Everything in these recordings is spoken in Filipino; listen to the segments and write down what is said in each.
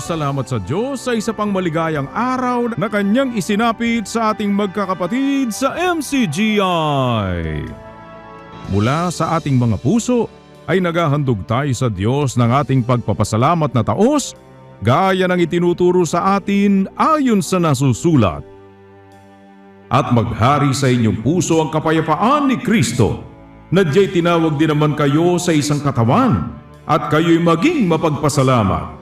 salamat sa Diyos sa isa pang maligayang araw na kanyang isinapit sa ating magkakapatid sa MCGI. Mula sa ating mga puso ay naghahandog tayo sa Diyos ng ating pagpapasalamat na taos gaya ng itinuturo sa atin ayon sa nasusulat. At maghari sa inyong puso ang kapayapaan ni Kristo, na diya'y tinawag din naman kayo sa isang katawan, at kayo'y maging mapagpasalamat.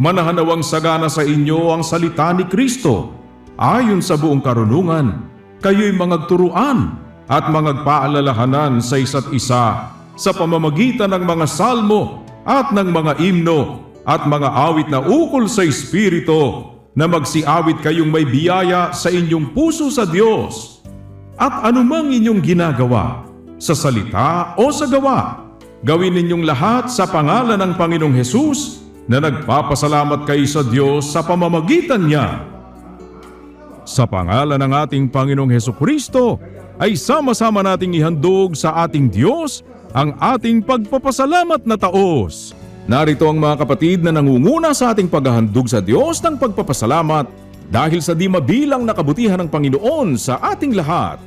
Manahanawang sagana sa inyo ang salita ni Kristo, ayon sa buong karunungan, kayo'y mangagturuan at mangagpaalalahanan sa isa't isa sa pamamagitan ng mga salmo at ng mga imno at mga awit na ukol sa Espiritu na magsiawit kayong may biyaya sa inyong puso sa Diyos. At anumang inyong ginagawa, sa salita o sa gawa, gawin ninyong lahat sa pangalan ng Panginoong Hesus na nagpapasalamat kayo sa Diyos sa pamamagitan niya. Sa pangalan ng ating Panginoong Heso Kristo, ay sama-sama nating ihandog sa ating Diyos ang ating pagpapasalamat na taos. Narito ang mga kapatid na nangunguna sa ating paghahandog sa Diyos ng pagpapasalamat dahil sa di mabilang na kabutihan ng Panginoon sa ating lahat.